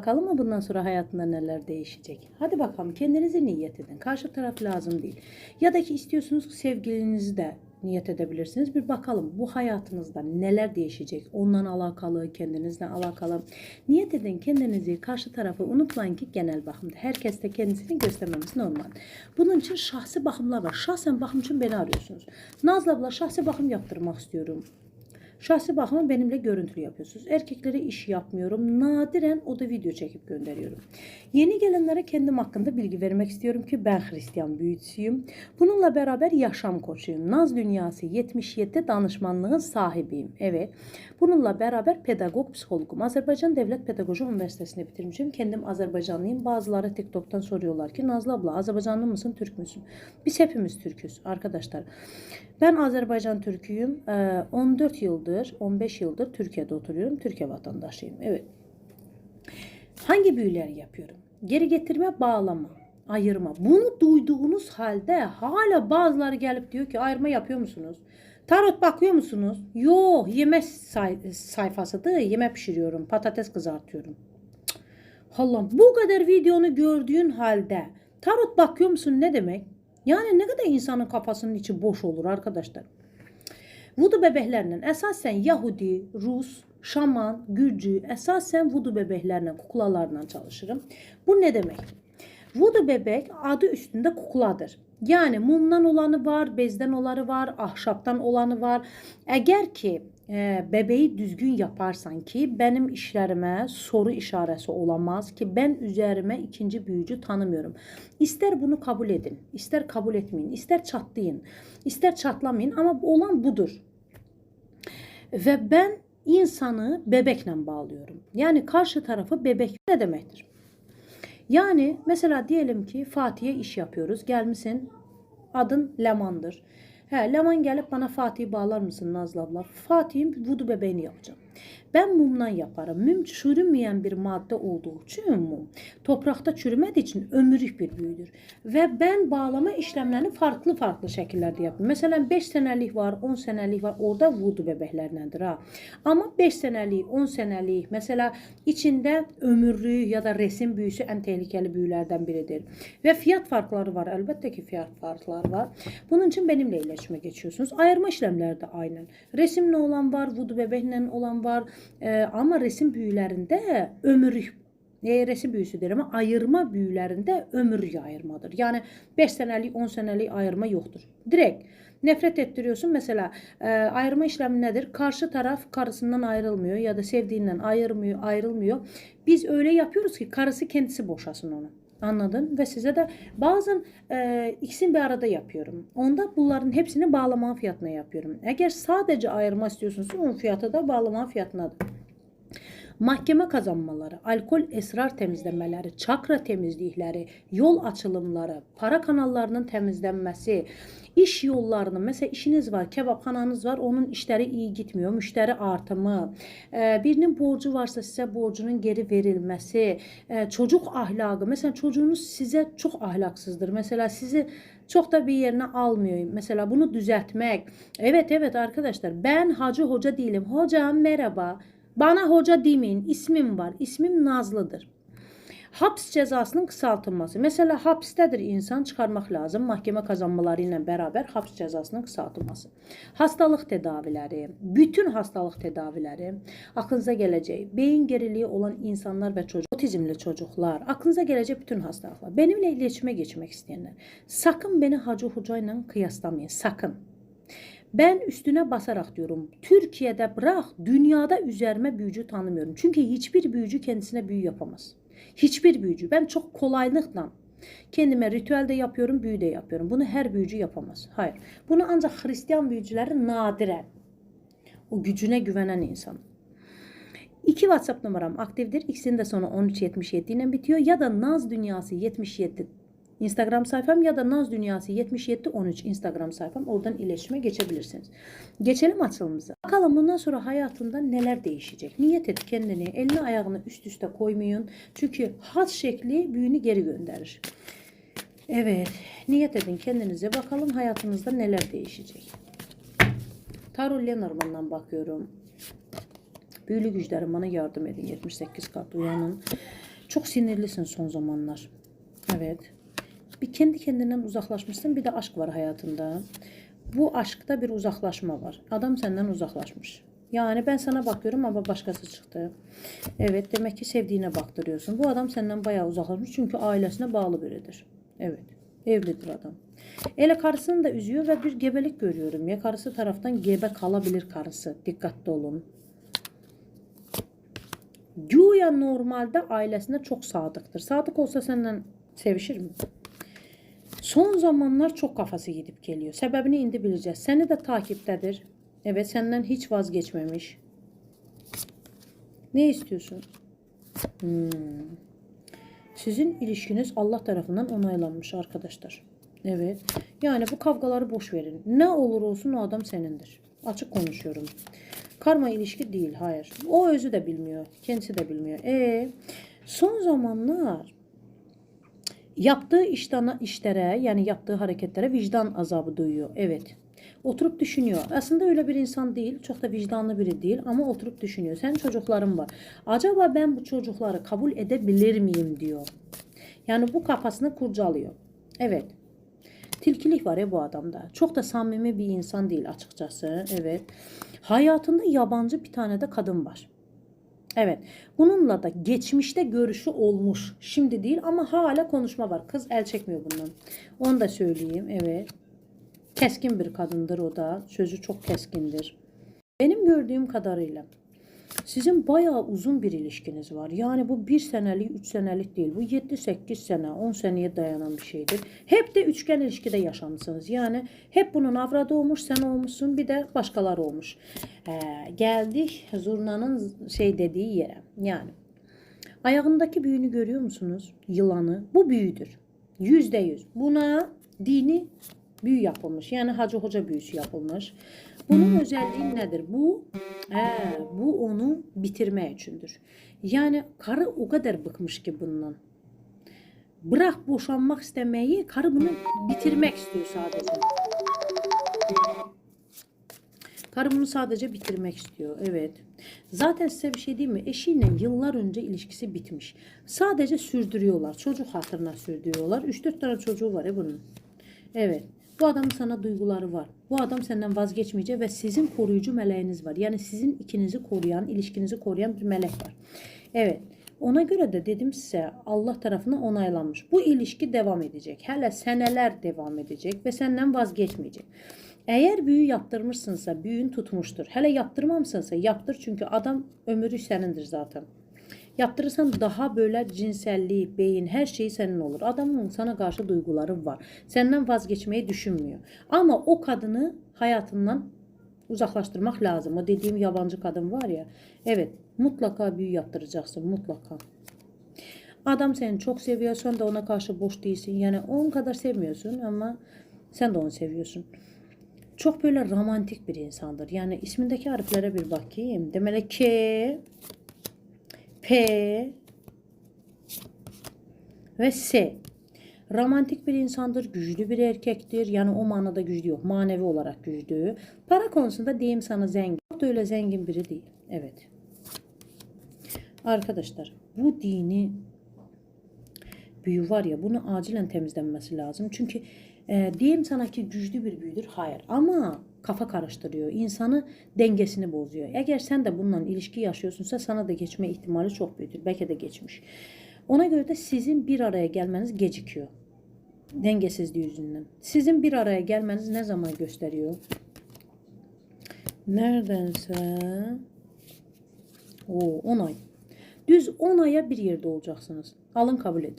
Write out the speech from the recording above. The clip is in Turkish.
Bakalım mı bundan sonra hayatında neler değişecek? Hadi bakalım kendinizi niyet edin. Karşı taraf lazım değil. Ya da ki istiyorsunuz sevgilinizi de niyet edebilirsiniz. Bir bakalım bu hayatınızda neler değişecek? Onunla alakalı, kendinizle alakalı. Niyet edin kendinizi, karşı tarafı unutmayın ki genel bakımda. Herkes de kendisini göstermemiz normal. Bunun için şahsi bakımlar var. Şahsen bakım için beni arıyorsunuz. Nazlı abla şahsi bakım yaptırmak istiyorum. Şahsi bakımı benimle görüntülü yapıyorsunuz. Erkeklere iş yapmıyorum. Nadiren o da video çekip gönderiyorum. Yeni gelenlere kendim hakkında bilgi vermek istiyorum ki ben Hristiyan büyücüsüyüm. Bununla beraber yaşam koçuyum. Naz Dünyası 77 danışmanlığın sahibiyim. Evet. Bununla beraber pedagog psikologum. Azerbaycan Devlet Pedagoji Üniversitesi'ni bitirmişim. Kendim Azerbaycanlıyım. Bazıları TikTok'tan soruyorlar ki Nazlı abla Azerbaycanlı mısın, Türk müsün? Biz hepimiz Türküz arkadaşlar. Ben Azerbaycan Türküyüm. Ee, 14 yıldır, 15 yıldır Türkiye'de oturuyorum. Türkiye vatandaşıyım. Evet. Hangi büyüleri yapıyorum? Geri getirme, bağlama, ayırma. Bunu duyduğunuz halde hala bazıları gelip diyor ki ayırma yapıyor musunuz? Tarot bakıyor musunuz? Yok, yeme say- sayfasıdır. Yeme pişiriyorum, patates kızartıyorum. Cık. Allah'ım bu kadar videonu gördüğün halde tarot bakıyor musun ne demek? Yani ne kadar insanın kafasının içi boş olur arkadaşlar. Vudu bebeklerle esasen Yahudi, Rus, Şaman, Gürcü esasen vudu bebeklerle, kuklalarla çalışırım. Bu ne demek? Vudu bebek adı üstünde kukladır. Yani mumdan olanı var, bezden olanı var, ahşaptan olanı var. Eğer ki e, bebeği düzgün yaparsan ki benim işlerime soru işareti olamaz ki ben üzerime ikinci büyücü tanımıyorum. İster bunu kabul edin, ister kabul etmeyin, ister çatlayın, ister çatlamayın ama olan budur. Ve ben insanı bebekle bağlıyorum. Yani karşı tarafı bebek ne demektir? Yani mesela diyelim ki Fatih'e iş yapıyoruz. Gelmişsin adın Leman'dır. He, Leman gelip bana Fatih'i bağlar mısın Nazlı abla? Fatih'in vudu bebeğini yapacağım. Ben mumdan yaparım. Mum çürümeyen bir madde olduğu için mum toprakta çürümediği için ömürlük bir büyüdür. Ve ben bağlama işlemlerini farklı farklı şekillerde yapıyorum. Mesela 5 senelik var, 10 senelik var. Orada vudu bebeklerdendir ha. Ama 5 senelik, 10 senelik mesela içinde ömürlü ya da resim büyüsü en tehlikeli büyülerden biridir. Ve fiyat farkları var. Elbette ki fiyat farkları var. Bunun için benimle iletişime geçiyorsunuz. Ayırma işlemleri de aynen. Resimle olan var, vudu bebekle olan var. Ee, ama resim büyülerinde ömürlük e, resim büyüsüdür ama ayırma büyülerinde ömürlük ayırmadır. Yani 5 senelik 10 senelik ayırma yoktur. Direkt nefret ettiriyorsun. Mesela e, ayırma işlemi nedir? Karşı taraf karısından ayrılmıyor ya da sevdiğinden ayırmıyor, ayrılmıyor. Biz öyle yapıyoruz ki karısı kendisi boşasın onu. Anladın? Ve size de bazen e, ikisini bir arada yapıyorum. Onda bunların hepsini bağlama fiyatına yapıyorum. Eğer sadece ayırma istiyorsunuz onun fiyatı da bağlama fiyatınadır. Mahkeme kazanmaları, alkol esrar temizlemeleri, çakra temizlikleri, yol açılımları, para kanallarının temizlenmesi, iş yollarının mesela işiniz var, kebapxananız var, onun işleri iyi gitmiyor, müşteri artımı, e, birinin borcu varsa size borcunun geri verilmesi, e, çocuk ahlakı, mesela çocuğunuz size çok ahlaksızdır. Mesela sizi çok da bir yerine almıyor. Mesela bunu düzeltmek. Evet evet arkadaşlar ben hacı hoca değilim. Hocam merhaba. Bana hoca demeyin. İsmim var. İsmim Nazlıdır. Haps cezasının kısaltılması. Mesela hapistədir insan çıxarmaq lazım. Mahkemə kazanmaları ilə bərabər haps cezasının kısaltılması. Hastalıq tedaviləri, bütün hastalıq tedaviləri aklınıza gələcək. Beyin geriliği olan insanlar və çocuk, otizmli çocuklar, aklınıza gələcək bütün hastalıklar. Benimle iletişime geçmek isteyenler. Sakın beni Hacı Hoca ile kıyaslamayın. Sakın. Ben üstüne basarak diyorum. Türkiye'de bırak dünyada üzerime büyücü tanımıyorum. Çünkü hiçbir büyücü kendisine büyü yapamaz. Hiçbir büyücü. Ben çok kolaylıkla kendime ritüel de yapıyorum, büyü de yapıyorum. Bunu her büyücü yapamaz. Hayır. Bunu ancak Hristiyan büyücüleri nadiren o gücüne güvenen insan. İki WhatsApp numaram aktifdir. İkisinin de sonu 1377 ile bitiyor. Ya da Naz Dünyası 77 Instagram sayfam ya da Naz Dünyası 7713 Instagram sayfam. Oradan iletişime geçebilirsiniz. Geçelim açılımıza. Bakalım bundan sonra hayatında neler değişecek. Niyet et kendini. Elini ayağını üst üste koymayın. Çünkü hat şekli büyünü geri gönderir. Evet. Niyet edin kendinize. Bakalım hayatınızda neler değişecek. Tarot Lenormand'dan bakıyorum. Büyülü güçlerim bana yardım edin. 78 kart uyanın. Çok sinirlisin son zamanlar. Evet. Bir kendi kendinden uzaklaşmışsın. Bir de aşk var hayatında. Bu aşkta bir uzaklaşma var. Adam senden uzaklaşmış. Yani ben sana bakıyorum ama başkası çıktı. Evet demek ki sevdiğine baktırıyorsun. Bu adam senden bayağı uzaklaşmış çünkü ailesine bağlı biridir. Evet evlidir adam. Ele karısını da üzüyor ve bir gebelik görüyorum. Ya karısı taraftan gebe kalabilir karısı. Dikkatli olun. Güya normalde ailesine çok sadıktır. Sadık olsa senden sevişir mi? Son zamanlar çok kafası gidip geliyor. Sebebini indi bileceğiz. Seni de takiptedir. Evet senden hiç vazgeçmemiş. Ne istiyorsun? Hmm. Sizin ilişkiniz Allah tarafından onaylanmış arkadaşlar. Evet. Yani bu kavgaları boş verin. Ne olur olsun o adam senindir. Açık konuşuyorum. Karma ilişki değil. Hayır. O özü de bilmiyor. Kendisi de bilmiyor. E son zamanlar yaptığı iştana, işlere yani yaptığı hareketlere vicdan azabı duyuyor. Evet. Oturup düşünüyor. Aslında öyle bir insan değil. Çok da vicdanlı biri değil ama oturup düşünüyor. Sen çocukların var. Acaba ben bu çocukları kabul edebilir miyim diyor. Yani bu kafasını kurcalıyor. Evet. Tilkilik var ya bu adamda. Çok da samimi bir insan değil açıkçası. Evet. Hayatında yabancı bir tane de kadın var. Evet. Bununla da geçmişte görüşü olmuş. Şimdi değil ama hala konuşma var. Kız el çekmiyor bundan. Onu da söyleyeyim. Evet. Keskin bir kadındır o da. Sözü çok keskindir. Benim gördüğüm kadarıyla sizin bayağı uzun bir ilişkiniz var. Yani bu bir senelik, üç senelik değil. Bu 7-8 sene, 10 seneye dayanan bir şeydir. Hep de üçgen ilişkide yaşamışsınız. Yani hep bunun avradı olmuş, sen olmuşsun, bir de başkaları olmuş. Ee, geldik zurnanın şey dediği yere. Yani ayağındaki büyünü görüyor musunuz? Yılanı. Bu büyüdür. Yüzde yüz. Buna dini büyü yapılmış. Yani Hacı Hoca büyüsü yapılmış. Bunun özelliği nedir? Bu ee, bu onu bitirmeye içindir. Yani karı o kadar bıkmış ki bundan. Bırak boşanmak istemeyi, karı bunu bitirmek istiyor sadece. Karı bunu sadece bitirmek istiyor. Evet. Zaten size bir şey diyeyim mi? Eşiyle yıllar önce ilişkisi bitmiş. Sadece sürdürüyorlar. Çocuk hatırına sürdürüyorlar. 3-4 tane çocuğu var ya bunun. Evet. Bu adamın sana duyguları var. Bu adam senden vazgeçmeyecek ve sizin koruyucu meleğiniz var. Yani sizin ikinizi koruyan, ilişkinizi koruyan bir melek var. Evet. Ona göre de dedim size Allah tarafından onaylanmış. Bu ilişki devam edecek. Hele seneler devam edecek ve senden vazgeçmeyecek. Eğer büyü yaptırmışsınsa büyün tutmuştur. Hele yaptırmamışsınsa yaptır çünkü adam ömrü senindir zaten. Yaptırırsan daha böyle cinselliği, beyin her şeyi senin olur. Adamın sana karşı duyguları var. Senden vazgeçmeyi düşünmüyor. Ama o kadını hayatından uzaklaştırmak lazım. O dediğim yabancı kadın var ya. Evet mutlaka büyü yaptıracaksın mutlaka. Adam seni çok seviyor sen de ona karşı boş değilsin. Yani onun kadar sevmiyorsun ama sen de onu seviyorsun. Çok böyle romantik bir insandır. Yani ismindeki harflere bir bakayım. Demek ki P ve S. Romantik bir insandır, güçlü bir erkektir. Yani o manada güçlü yok, manevi olarak güçlü. Para konusunda diyeyim sana zengin. Çok da öyle zengin biri değil. Evet. Arkadaşlar bu dini büyü var ya bunu acilen temizlenmesi lazım. Çünkü e, diyeyim sana ki güçlü bir büyüdür. Hayır ama kafa karıştırıyor. İnsanı dengesini bozuyor. Eğer sen de bununla ilişki yaşıyorsunsa sana da geçme ihtimali çok büyüktür. Belki de geçmiş. Ona göre de sizin bir araya gelmeniz gecikiyor. Dengesizliği yüzünden. Sizin bir araya gelmeniz ne zaman gösteriyor? Neredense o 10 ay. Düz 10 aya bir yerde olacaksınız. Alın kabul edin.